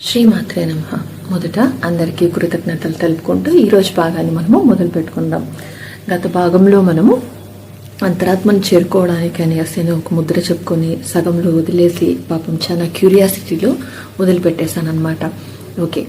శ్రీమాత్రే నమ. మొదట అందరికీ కృతజ్ఞతలు తెలుపుకుంటూ ఈరోజు భాగాన్ని మనము మొదలు పెట్టుకుందాం. గత భాగంలో మనము అంతరాత్మను చేరుకోవడానికి అనేసి ఒక ముద్ర చెప్పుకొని సగంలో వదిలేసి పాపం చాలా క్యూరియాసిటీలో వదిలిపెట్టేశాను అనమాట ఓకే.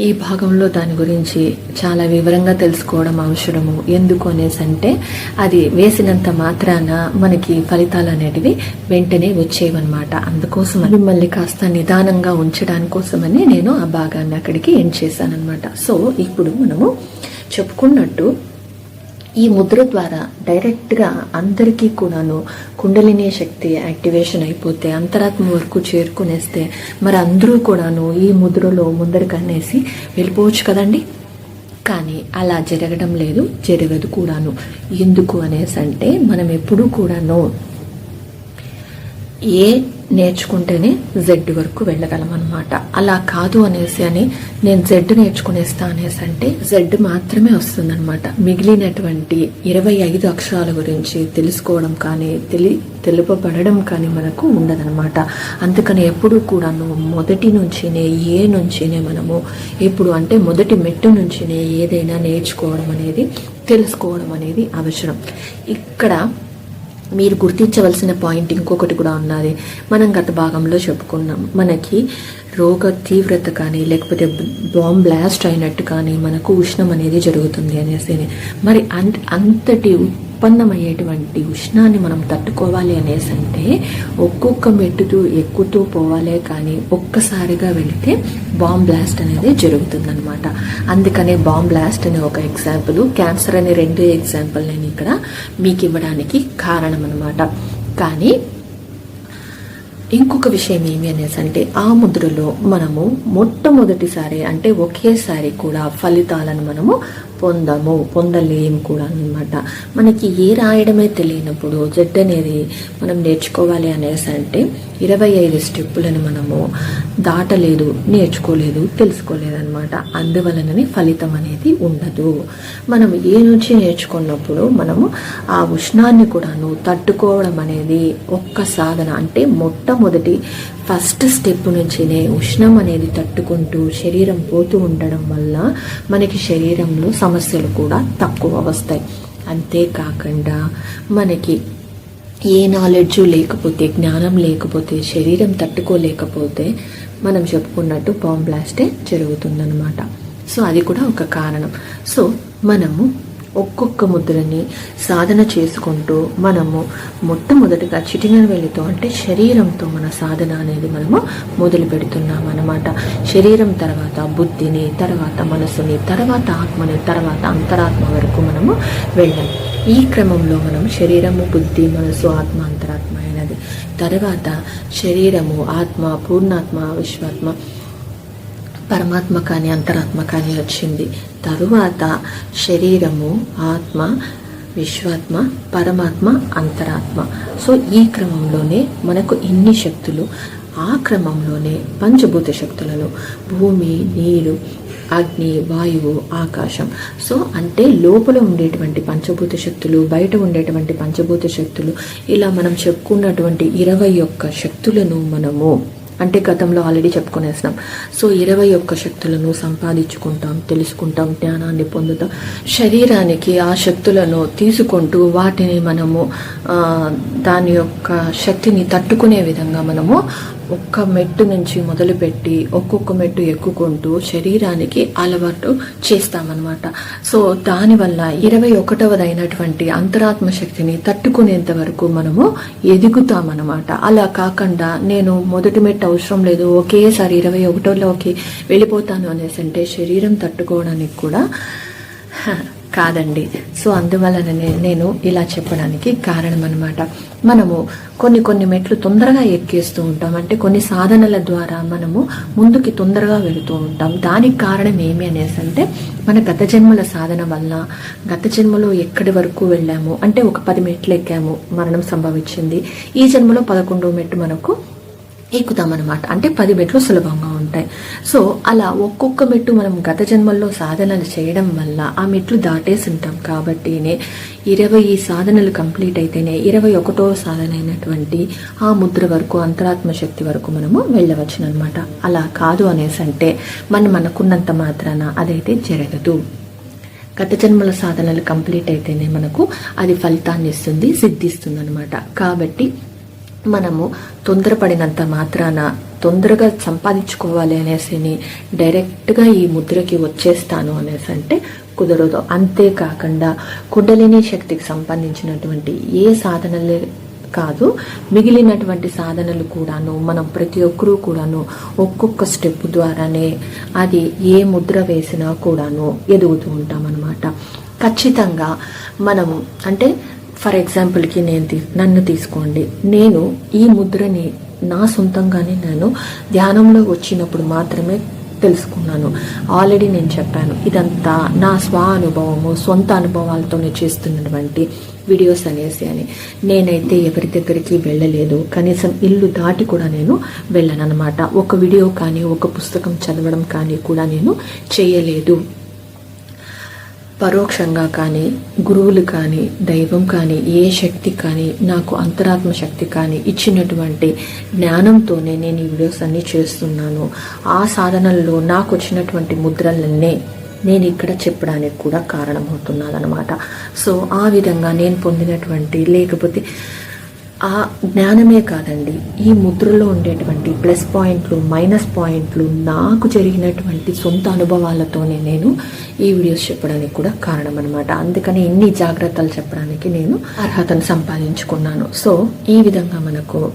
ఈ భాగంలో దాని గురించి చాలా వివరంగా తెలుసుకోవడం అవసరము. ఎందుకు అనేసి అంటే అది వేసినంత మాత్రాన మనకి ఫలితాలు అనేటివి వెంటనే వచ్చేవన్నమాట. అందుకోసం మిమ్మల్ని కాస్త నిదానంగా ఉంచడానికి కోసమని నేను ఆ భాగాన్ని అక్కడికి ఎండ్ చేశాను సో ఇప్పుడు మనము చెప్పుకున్నట్టు ఈ ముద్ర ద్వారా డైరెక్ట్గా అందరికీ కూడాను కుండలిని శక్తి యాక్టివేషన్ అయిపోతే అంతరాత్మ వరకు చేరుకునేస్తే మరి అందరూ కూడాను ఈ ముద్రలో ముందరికనేసి వెళ్ళిపోవచ్చు కదండి? కానీ అలా జరగడం లేదు జరగదు కూడాను. ఎందుకు అనేసి అంటే మనం ఎప్పుడూ కూడాను ఏ నేర్చుకుంటేనే జెడ్ వరకు వెళ్ళగలం అనమాట అలా కాదు అనేసి అని నేను జెడ్ నేర్చుకునేస్తా అనేసి అంటే జెడ్ మాత్రమే వస్తుందన్నమాట. మిగిలినటువంటి ఇరవై ఐదు అక్షరాల గురించి తెలుసుకోవడం కానీ తెలి తెలుపబడడం కానీ మనకు ఉండదనమాట అందుకని ఎప్పుడు కూడాను మొదటి నుంచినే ఏ నుంచినే మనము ఎప్పుడు అంటే మొదటి మెట్టు నుంచినే ఏదైనా నేర్చుకోవడం అనేది తెలుసుకోవడం అనేది అవసరం. ఇక్కడ మీరు గుర్తించవలసిన పాయింట్ ఇంకొకటి కూడా ఉన్నది. మనం గత భాగంలో చెప్పుకున్నాం. మనకి రోగ తీవ్రత కానీ లేకపోతే బాంబ్ బ్లాస్ట్ అయినట్టు కానీ మనకు ఉష్ణం అనేది జరుగుతుంది అనేసి. మరి అంత అంతటి ఉత్పన్నమయ్యేటువంటి ఉష్ణాన్ని మనం తట్టుకోవాలి అనేసి అంటే ఒక్కొక్క మెట్టుతూ ఎక్కుతూ పోవాలే కానీ ఒక్కసారిగా వెళితే బాంబ్ బ్లాస్ట్ అనేది జరుగుతుందన్నమాట. అందుకనే బాంబ్ బ్లాస్ట్ అనే ఒక ఎగ్జాంపుల్ క్యాన్సర్ అనే రెండు ఎగ్జాంపుల్ నేను ఇక్కడ మీకు ఇవ్వడానికి కారణం అనమాట కానీ ఇంకొక విషయం ఏమి అనేసి అంటే ఆ ముద్రలో మనము మొట్టమొదటిసారి అంటే ఒకేసారి కూడా ఫలితాలను మనము పొందము పొందలేము కూడా అనమాట మనకి ఏ రాయడమే తెలియనప్పుడు జెడ్ అనేది మనం నేర్చుకోవాలి అనేసి అంటే ఇరవై ఐదు స్టెప్పులను మనము దాటలేదు నేర్చుకోలేదు తెలుసుకోలేదు అనమాట అందువలననే ఫలితం అనేది ఉండదు. మనం ఏ నుంచి నేర్చుకున్నప్పుడు మనము ఆ ఉష్ణాన్ని కూడాను తట్టుకోవడం అనేది ఒక్క సాధన అంటే మొట్ట మొట్టమొదటి ఫస్ట్ స్టెప్ నుంచినే ఉష్ణం అనేది తట్టుకుంటూ శరీరం పోతూ ఉండడం వల్ల మనకి శరీరంలో సమస్యలు కూడా తక్కువ వస్తాయి. అంతేకాకుండా మనకి ఏ నాలెడ్జ్ లేకపోతే జ్ఞానం లేకపోతే శరీరం తట్టుకోలేకపోతే మనం చెప్పుకున్నట్టు బాంబ్ బ్లాస్టే సో అది కూడా ఒక కారణం. సో మనము ఒక్కొక్క ముద్రని సాధన చేసుకుంటూ మనము మొట్టమొదటిగా చిటిన వేలితో అంటే శరీరంతో మన సాధన అనేది మనము మొదలు పెడుతున్నాం అనమాట శరీరం తర్వాత బుద్ధిని తర్వాత మనసుని తర్వాత ఆత్మని తర్వాత అంతరాత్మ వరకు మనము వెళ్ళాం. ఈ క్రమంలో మనం శరీరము బుద్ధి మనసు ఆత్మ అంతరాత్మ అయినది తర్వాత శరీరము ఆత్మ పూర్ణాత్మ విశ్వాత్మ పరమాత్మ కానీ అంతరాత్మ కానీ వచ్చింది. తరువాత శరీరము ఆత్మ విశ్వాత్మ పరమాత్మ అంతరాత్మ. సో ఈ క్రమంలోనే మనకు ఇన్ని శక్తులు. ఆ క్రమంలోనే పంచభూత శక్తులను భూమి నీరు అగ్ని వాయువు ఆకాశం. సో అంటే లోపల ఉండేటువంటి పంచభూత శక్తులు బయట ఉండేటువంటి పంచభూత శక్తులు ఇలా మనం చెప్పుకున్నటువంటి ఇరవై ఒక్క శక్తులను మనము అంటే గతంలో ఆల్రెడీ చెప్పుకునేసినాం. సో ఇరవై ఒక్క శక్తులను సంపాదించుకుంటాం తెలుసుకుంటాం జ్ఞానాన్ని పొందుతాం. శరీరానికి ఆ శక్తులను తీసుకుంటూ వాటిని మనము దాని యొక్క శక్తిని తట్టుకునే విధంగా మనము ఒక్క మెట్టు నుంచి మొదలుపెట్టి ఒక్కొక్క మెట్టు ఎక్కుకుంటూ శరీరానికి అలవాటు చేస్తామన్నమాట. సో దానివల్ల ఇరవై ఒకటవదైనటువంటి అంతరాత్మ శక్తిని తట్టుకునేంత వరకు మనము ఎదుగుతామన్నమాట. అలా కాకుండా నేను మొదటి మెట్టు అవసరం లేదు ఒకేసారి ఇరవై ఒకటోలోకి వెళ్ళిపోతాను అనేసి అంటే శరీరం తట్టుకోవడానికి కూడా కాదండి. సో అందువలననే నేను ఇలా చెప్పడానికి కారణం అనమాట మనము కొన్ని కొన్ని మెట్లు తొందరగా ఎక్కేస్తూ ఉంటాం. అంటే కొన్ని సాధనల ద్వారా మనము ముందుకి తొందరగా వెళుతూ ఉంటాం. దానికి కారణం ఏమి అనేసి అంటే మన గత జన్మల సాధన వల్ల గత జన్మలో ఎక్కడి వరకు వెళ్ళాము? అంటే ఒక పది మెట్లు ఎక్కాము మరణం సంభవించింది. ఈ జన్మలో పదకొండో మెట్టు మనకు ఎక్కుతామన్నమాట. అంటే పది మెట్లు సులభంగా ఉంటాయి. సో అలా ఒక్కొక్క మెట్టు మనం గత జన్మల్లో సాధనలు చేయడం వల్ల ఆ మెట్లు దాటేసి ఉంటాం కాబట్టినే ఇరవై సాధనలు కంప్లీట్ అయితేనే ఇరవై ఒకటో సాధన అయినటువంటి ఆ ముద్ర వరకు అంతరాత్మ శక్తి వరకు మనము వెళ్ళవచ్చు అనమాట అలా కాదు అనేసి అంటే మనం అనుకున్నంత మాత్రాన అదైతే జరగదు. గత జన్మల సాధనలు కంప్లీట్ అయితేనే మనకు అది ఫలితాన్ని ఇస్తుంది సిద్ధిస్తుంది అనమాట కాబట్టి మనము తొందరపడినంత మాత్రాన తొందరగా సంపాదించుకోవాలి అనేసి డైరెక్ట్గా ఈ ముద్రకి వచ్చేస్తాను అనేసి అంటే కుదరదు. అంతేకాకుండా కుండలిని శక్తికి సంబంధించినటువంటి ఏ సాధనలే కాదు మిగిలినటువంటి సాధనలు కూడాను మనం ప్రతి ఒక్కరూ కూడాను ఒక్కొక్క స్టెప్ ద్వారానే అది ఏ ముద్ర వేసినా కూడాను ఎదుగుతూ ఉంటాం అనమాట ఖచ్చితంగా మనం అంటే ఫర్ ఎగ్జాంపుల్కి నేను నన్ను తీసుకోండి. నేను ఈ ముద్రని నా సొంతంగానే నేను ధ్యానంలో వచ్చినప్పుడు మాత్రమే తెలుసుకున్నాను. ఆల్రెడీ నేను చెప్పాను. ఇదంతా నా స్వ అనుభవము సొంత అనుభవాలతోనే చేస్తున్నటువంటి వీడియోస్ అనేసి అని. నేనైతే ఎవరి దగ్గరికి వెళ్ళలేదు. కనీసం ఇల్లు దాటి కూడా నేను వెళ్ళనన్నమాట. ఒక వీడియో కానీ ఒక పుస్తకం చదవడం కానీ కూడా నేను చేయలేదు. పరోక్షంగా కానీ గురువులు కానీ దైవం కానీ ఏ శక్తి కానీ నాకు అంతరాత్మ శక్తి కానీ ఇచ్చినటువంటి జ్ఞానంతోనే నేను ఈ వీడియోస్ అన్ని చేస్తున్నాను. ఆ సాధనల్లో నాకు వచ్చినటువంటి ముద్రలన్నే నేను ఇక్కడ చెప్పడానికి కూడా కారణమవుతున్నాను అనమాట సో ఆ విధంగా నేను పొందినటువంటి లేకపోతే ఆ జ్ఞానమే కాదండి ఈ ముద్రలో ఉండేటువంటి ప్లస్ పాయింట్లు మైనస్ పాయింట్లు నాకు జరిగినటువంటి సొంత అనుభవాలతోనే నేను ఈ వీడియోస్ చెప్పడానికి కూడా కారణం అనమాట అందుకని ఇన్ని జాగ్రత్తలు చెప్పడానికి నేను అర్హతను సంపాదించుకున్నాను. సో ఈ విధంగా మనకు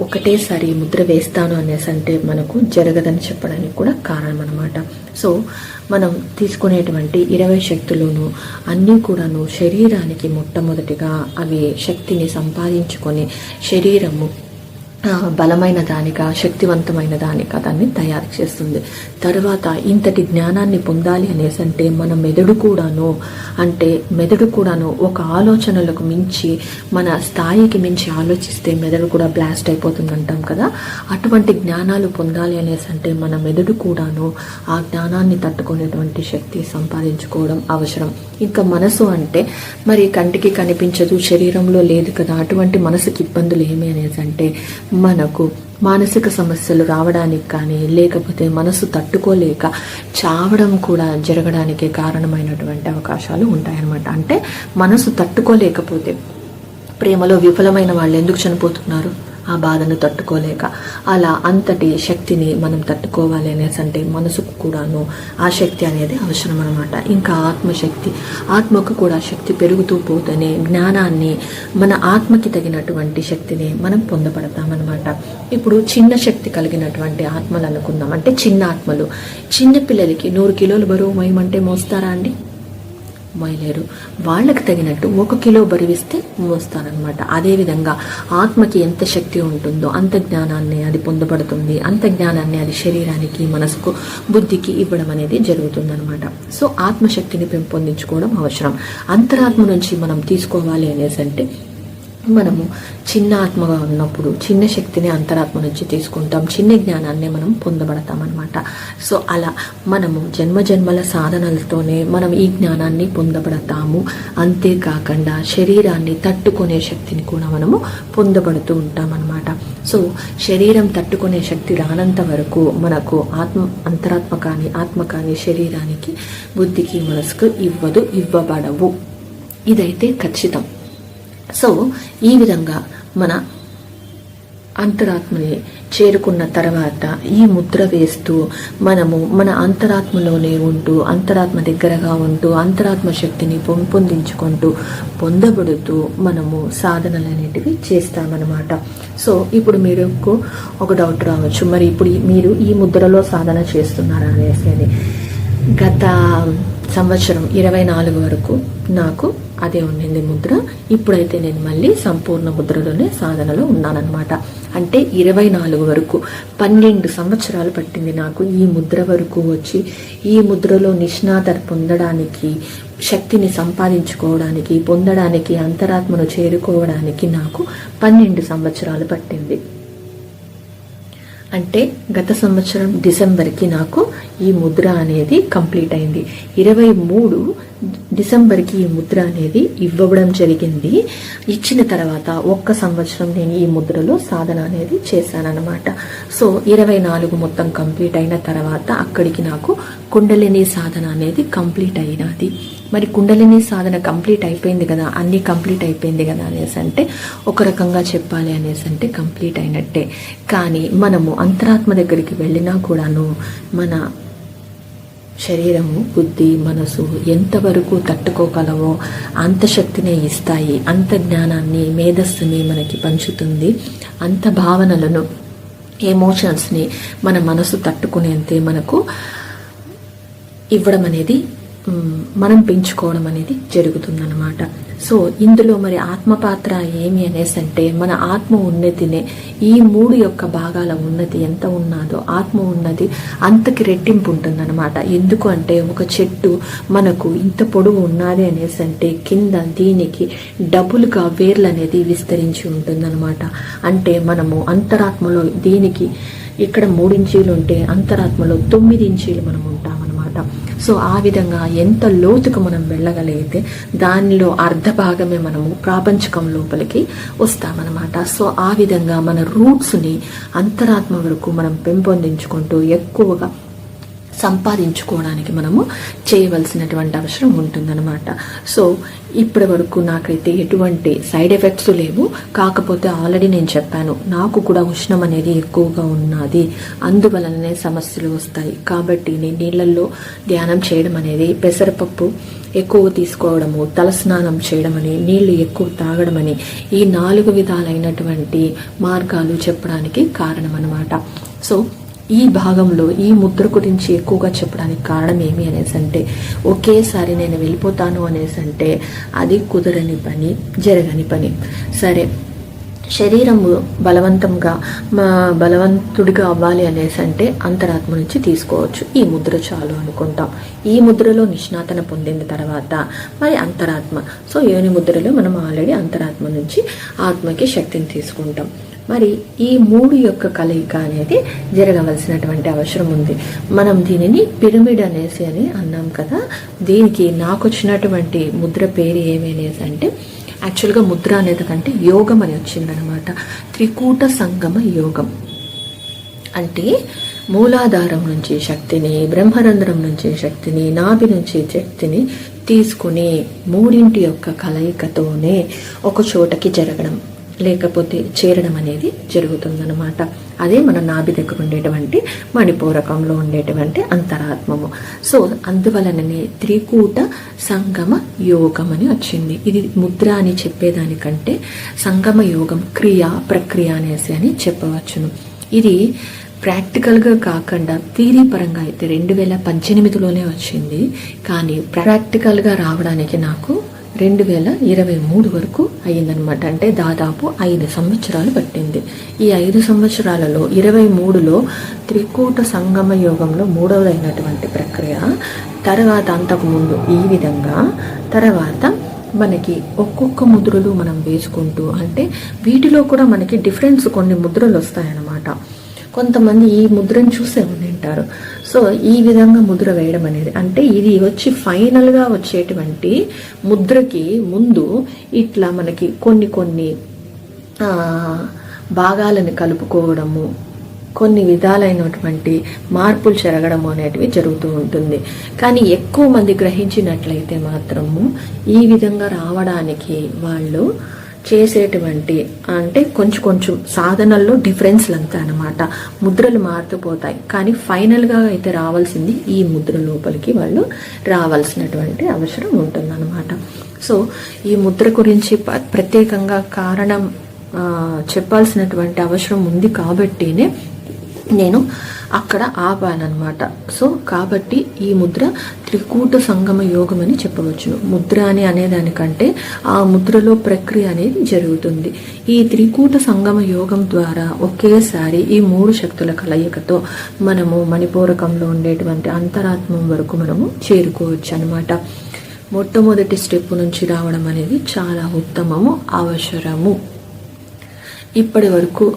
ఒకటేసారి ముద్ర వేస్తాను అనేసి అంటే మనకు జరగదని చెప్పడానికి కూడా కారణం అనమాట సో మనం తీసుకునేటువంటి ఇరవై శక్తులను అన్నీ కూడాను శరీరానికి మొట్టమొదటిగా అవి శక్తిని సంపాదించుకొని శరీరము బలమైన దానిగా శక్తివంతమైన దానిగా దాన్ని తయారు చేస్తుంది. తర్వాత ఇంతటి జ్ఞానాన్ని పొందాలి అనేసి అంటే మన మెదడు కూడాను అంటే మెదడు కూడాను ఒక ఆలోచనలకు మించి మన స్థాయికి మించి ఆలోచిస్తే మెదడు కూడా బ్లాస్ట్ అయిపోతుంది అంటాం కదా. అటువంటి జ్ఞానాలు పొందాలి అనేసి అంటే మన మెదడు కూడాను ఆ జ్ఞానాన్ని తట్టుకునేటువంటి శక్తి సంపాదించుకోవడం అవసరం. ఇంకా మనసు అంటే మరి కంటికి కనిపించదు శరీరంలో లేదు కదా అటువంటి మనసుకి ఇబ్బందులు ఏమి అనేసి అంటే మనకు మానసిక సమస్యలు రావడానికి కానీ లేకపోతే మనసు తట్టుకోలేక చావడం కూడా జరగడానికి కారణమైనటువంటి అవకాశాలు ఉంటాయన్నమాట. అంటే మనసు తట్టుకోలేకపోతే ప్రేమలో విఫలమైన వాళ్ళు ఎందుకు చనిపోతున్నారు? ఆ బాధను తట్టుకోలేక అలా అంతటి శక్తిని మనం తట్టుకోవాలి అనేసి అంటే మనసుకు కూడాను ఆ శక్తి అనేది అవసరం అనమాట ఇంకా ఆత్మశక్తి. ఆత్మకు కూడా శక్తి పెరుగుతూ పోతేనే జ్ఞానాన్ని మన ఆత్మకి తగినటువంటి శక్తిని మనం పొందపడతామన్నమాట ఇప్పుడు చిన్న శక్తి కలిగినటువంటి ఆత్మలు అనుకుందాం. అంటే చిన్న ఆత్మలు. చిన్న పిల్లలకి నూరు కిలోలు బరువు మయమంటే మోస్తారా అండి? మోయలేరు వాళ్ళకి తగినట్టు ఒక కిలో బరువిస్తే మోస్తారనమాట అదేవిధంగా ఆత్మకి ఎంత శక్తి ఉంటుందో అంత జ్ఞానాన్ని అది పొందబడుతుంది. అంత జ్ఞానాన్ని అది శరీరానికి మనసుకు బుద్ధికి ఇవ్వడం అనేది జరుగుతుందనమాట సో ఆత్మశక్తిని పెంపొందించుకోవడం అవసరం. అంతరాత్మ నుంచి మనం తీసుకోవాలి అనేసి అంటే మనము చిన్న ఆత్మగా ఉన్నప్పుడు చిన్న శక్తిని అంతరాత్మ నుంచి తీసుకుంటాం చిన్న జ్ఞానాన్ని మనం పొందబడతాం అనమాట సో అలా మనము జన్మ జన్మల సాధనలతోనే మనం ఈ జ్ఞానాన్ని పొందబడతాము. అంతేకాకుండా శరీరాన్ని తట్టుకునే శక్తిని కూడా మనము పొందబడుతూ ఉంటాం అనమాట సో శరీరం తట్టుకునే శక్తి రానంత వరకు మనకు ఆత్మ అంతరాత్మ కానీ ఆత్మ కానీ శరీరానికి బుద్ధికి మనసుకు ఇవ్వదు ఇవ్వబడవు. ఇదైతే ఖచ్చితం. సో ఈ విధంగా మన అంతరాత్మని చేరుకున్న తర్వాత ఈ ముద్ర వేస్తూ మనము మన అంతరాత్మలోనే ఉంటూ అంతరాత్మ దగ్గరగా ఉంటూ అంతరాత్మ శక్తిని పెంపొందించుకుంటూ పొందబడుతూ మనము సాధనలు అనేటివి చేస్తామన్నమాట. సో ఇప్పుడు మీరు ఒక డౌట్ రావచ్చు. మరి ఇప్పుడు మీరు ఈ ముద్రలో సాధన చేస్తున్నారా అనేసి అని. గత సంవత్సరం ఇరవై నాలుగు వరకు నాకు అదే ఉండింది ముద్ర. ఇప్పుడైతే నేను మళ్ళీ సంపూర్ణ ముద్రలోనే సాధనలో ఉన్నానన్నమాట. అంటే ఇరవై నాలుగు వరకు పన్నెండు సంవత్సరాలు పట్టింది నాకు ఈ ముద్ర వరకు వచ్చి ఈ ముద్రలో నిష్ణాత పొందడానికి శక్తిని సంపాదించుకోవడానికి పొందడానికి అంతరాత్మను చేరుకోవడానికి నాకు పన్నెండు సంవత్సరాలు పట్టింది. అంటే గత సంవత్సరం డిసెంబర్కి నాకు ఈ ముద్ర అనేది కంప్లీట్ అయింది. ఇరవై మూడు డిసెంబర్కి ఈ ముద్ర అనేది ఇవ్వడం జరిగింది. ఇచ్చిన తర్వాత ఒక్క సంవత్సరం నేను ఈ ముద్రలో సాధన అనేది చేశానన్నమాట. సో ఇరవై నాలుగు మొత్తం కంప్లీట్ అయిన తర్వాత అక్కడికి నాకు కుండలిని సాధన అనేది కంప్లీట్ అయినది. మరి కుండలిని సాధన కంప్లీట్ అయిపోయింది కదా అన్నీ కంప్లీట్ అయిపోయింది కదా అనేసి అంటే ఒక రకంగా చెప్పాలి అనేసి అంటే కంప్లీట్ అయినట్టే. కానీ మనము అంతరాత్మ దగ్గరికి వెళ్ళినా కూడాను మన శరీరము బుద్ధి మనసు ఎంతవరకు తట్టుకోగలవో అంత శక్తినే ఇస్తాయి అంత జ్ఞానాన్ని మేధస్సుని మనకి పంచుతుంది అంత భావనలను ఎమోషన్స్ని మన మనసు తట్టుకునేంతే మనకు ఇవ్వడం అనేది మనం పెంచుకోవడం అనేది జరుగుతుందన్నమాట. సో ఇందులో మరి ఆత్మ పాత్ర ఏమి అనేసి అంటే మన ఆత్మ ఉన్నతినే ఈ మూడు యొక్క భాగాల ఉన్నతి ఎంత ఉన్నదో ఆత్మ ఉన్నది అంతకి రెట్టింపు ఉంటుందన్నమాట. ఎందుకు అంటే ఒక చెట్టు మనకు ఇంత పొడవు ఉన్నది అనేసి అంటే కింద దీనికి డబుల్గా వేర్లు అనేది విస్తరించి ఉంటుందన్నమాట. అంటే మనము అంతరాత్మలో దీనికి ఇక్కడ మూడించీలు ఉంటే అంతరాత్మలో తొమ్మిది ఇంచీలు మనం ఉంటామన్నమాట. సో ఆ విధంగా ఎంత లోతుకు మనం వెళ్ళగలిగితే దానిలో అర్ధ భాగమే మనము ప్రాపంచకం లోపలికి వస్తామన్నమాట. సో ఆ విధంగా మన రూట్స్ని అంతరాత్మ వరకు మనం పెంపొందించుకుంటూ ఎక్కువగా సంపాదించుకోవడానికి మనము చేయవలసినటువంటి అవసరం ఉంటుందన్నమాట. సో ఇప్పటి వరకు నాకైతే ఎటువంటి సైడ్ ఎఫెక్ట్స్ లేవు. కాకపోతే ఆల్రెడీ నేను చెప్పాను నాకు కూడా ఉష్ణం అనేది ఎక్కువగా ఉన్నది. అందువలననే సమస్యలు వస్తాయి. కాబట్టి నేను నీళ్ళల్లో ధ్యానం చేయడం అనేది పెసరపప్పు ఎక్కువ తీసుకోవడము తలస్నానం చేయడం అని నీళ్ళు ఎక్కువ తాగడం అని ఈ నాలుగు విధాలైనటువంటి మార్గాలు చెప్పడానికి కారణం అన్నమాట సో ఈ భాగంలో ఈ ముద్ర గురించి ఎక్కువగా చెప్పడానికి కారణం ఏమి అనేసి అంటే ఒకేసారి నేను వెళ్ళిపోతాను అనేసి అంటే అది కుదరని పని జరగని పని. సరే శరీరము బలవంతంగా మా బలవంతుడిగా అవ్వాలి అనేసి అంటే అంతరాత్మ నుంచి తీసుకోవచ్చు. ఈ ముద్ర చాలు అనుకుంటాం. ఈ ముద్రలో నిష్ణాతన పొందిన తర్వాత మరి అంతరాత్మ. సో యోని ముద్రలో మనం ఆల్రెడీ అంతరాత్మ నుంచి ఆత్మకి శక్తిని తీసుకుంటాం. మరి ఈ మూడు యొక్క కలయిక అనేది జరగవలసినటువంటి అవసరం ఉంది. మనం దీనిని పిరమిడ్ అనేసి అని అన్నాం కదా. దీనికి నాకు వచ్చినటువంటి ముద్ర పేరు ఏమనేసి అంటే యాక్చువల్గా ముద్ర అనేది కంటే యోగం అని వచ్చిందనమాట. త్రికూట సంగమ యోగం. అంటే మూలాధారం నుంచి శక్తిని బ్రహ్మరంధ్రం నుంచి శక్తిని నాభి నుంచి శక్తిని తీసుకుని మూడింటి యొక్క కలయికతోనే ఒక చోటకి జరగడం. లేకపోతే చేరడం అనేది జరుగుతుందనమాట అదే మన నాభి దగ్గర ఉండేటువంటి మణిపూరకంలో ఉండేటువంటి అంతరాత్మము. సో అందువలననే త్రికూట సంగమ యోగం అని వచ్చింది. ఇది ముద్ర అని చెప్పేదానికంటే సంగమ యోగం క్రియ ప్రక్రియ అనేసి అని చెప్పవచ్చును. ఇది ప్రాక్టికల్గా కాకుండా థీరీ పరంగా అయితే రెండు వేల పద్దెనిమిదిలోనే వచ్చింది. కానీ ప్రాక్టికల్గా రావడానికి నాకు రెండు వేల ఇరవై మూడు వరకు అయ్యిందనమాట అంటే దాదాపు ఐదు సంవత్సరాలు పట్టింది. ఈ ఐదు సంవత్సరాలలో ఇరవై మూడులో త్రికూట సంగమ యోగంలో మూడవదైనటువంటి ప్రక్రియ. తర్వాత అంతకుముందు ఈ విధంగా. తర్వాత మనకి ఒక్కొక్క ముద్రలు మనం వేసుకుంటూ అంటే వీటిలో కూడా మనకి డిఫరెన్స్ కొన్ని ముద్రలు వస్తాయన్నమాట. కొంతమంది ఈ ముద్రను చూసే ఉంటారు సో ఈ విధంగా ముద్ర వేయడం అనేది అంటే ఇది వచ్చి ఫైనల్గా వచ్చేటువంటి ముద్రకి ముందు ఇట్లా మనకి కొన్ని కొన్ని భాగాలను కలుపుకోవడము కొన్ని విధాలైనటువంటి మార్పులు జరగడము అనేటివి జరుగుతూ ఉంటుంది. కానీ ఎక్కువ మంది గ్రహించినట్లయితే మాత్రము ఈ విధంగా రావడానికి వాళ్ళు చేసేటువంటి అంటే కొంచెం కొంచెం సాధనల్లో డిఫరెన్స్లు అంతా అనమాట ముద్రలు మారుతుపోతాయి కానీ ఫైనల్గా అయితే రావాల్సింది ఈ ముద్ర లోపలికి వాళ్ళు రావాల్సినటువంటి అవసరం ఉంటుందన్నమాట. సో ఈ ముద్ర గురించి ప- ప్రత్యేకంగా కారణం చెప్పాల్సినటువంటి అవసరం ఉంది కాబట్టినే నేను అక్కడ ఆపానమాట సో కాబట్టి ఈ ముద్ర త్రికూట సంగమ యోగం అని చెప్పవచ్చును ముద్ర అని అనేదానికంటే ఆ ముద్రలో ప్రక్రియ అనేది జరుగుతుంది. ఈ త్రికూట సంగమ యోగం ద్వారా ఒకేసారి ఈ మూడు శక్తుల కలయికతో మనము మణిపూరకంలో ఉండేటువంటి అంతరాత్మం వరకు మనము చేరుకోవచ్చు అనమాట మొట్టమొదటి స్టెప్ నుంచి రావడం అనేది చాలా ఉత్తమము అవసరము. ఇప్పటి వరకు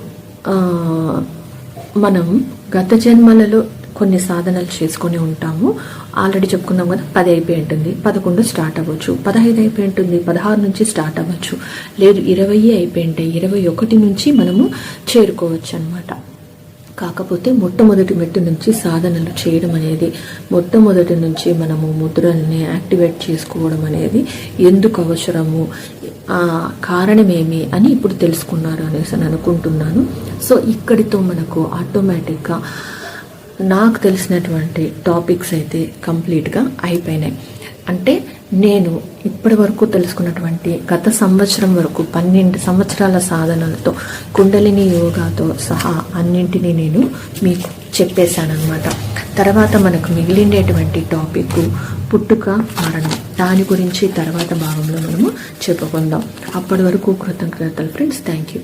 మనం గత జన్మలలో కొన్ని సాధనలు చేసుకొని ఉంటాము. ఆల్రెడీ చెప్పుకున్నాం కదా పది అయిపోయి ఉంటుంది పదకొండు స్టార్ట్ అవ్వచ్చు పదహైదు అయిపోయి ఉంటుంది పదహారు నుంచి స్టార్ట్ అవ్వచ్చు లేదు ఇరవై అయిపోయి ఉంటాయి ఇరవై ఒకటి నుంచి మనము చేరుకోవచ్చు అనమాట కాకపోతే మొట్టమొదటి మెట్టు నుంచి సాధనలు చేయడం అనేది మొట్టమొదటి నుంచి మనము ముద్రల్ని యాక్టివేట్ చేసుకోవడం అనేది ఎందుకు అవసరము ఆ కారణమేమి అని ఇప్పుడు తెలుసుకున్నారు అనేసి అని అనుకుంటున్నాను. సో ఇక్కడితో మనకు ఆటోమేటిక్గా నాకు తెలిసినటువంటి టాపిక్స్ అయితే కంప్లీట్గా అయిపోయినాయి. అంటే నేను ఇప్పటి వరకు తెలుసుకున్నటువంటి గత సంవత్సరం వరకు పన్నెండు సంవత్సరాల సాధనలతో కుండలిని యోగాతో సహా అన్నింటినీ నేను మీకు చెప్పేశానమాట తర్వాత మనకు మిగిలిండేటువంటి టాపిక్ పుట్టుక మరణం. దాని గురించి తర్వాత భాగంలో మనము చెప్పుకుందాం. అప్పటి వరకు కృతజ్ఞతలు ఫ్రెండ్స్. Thank you.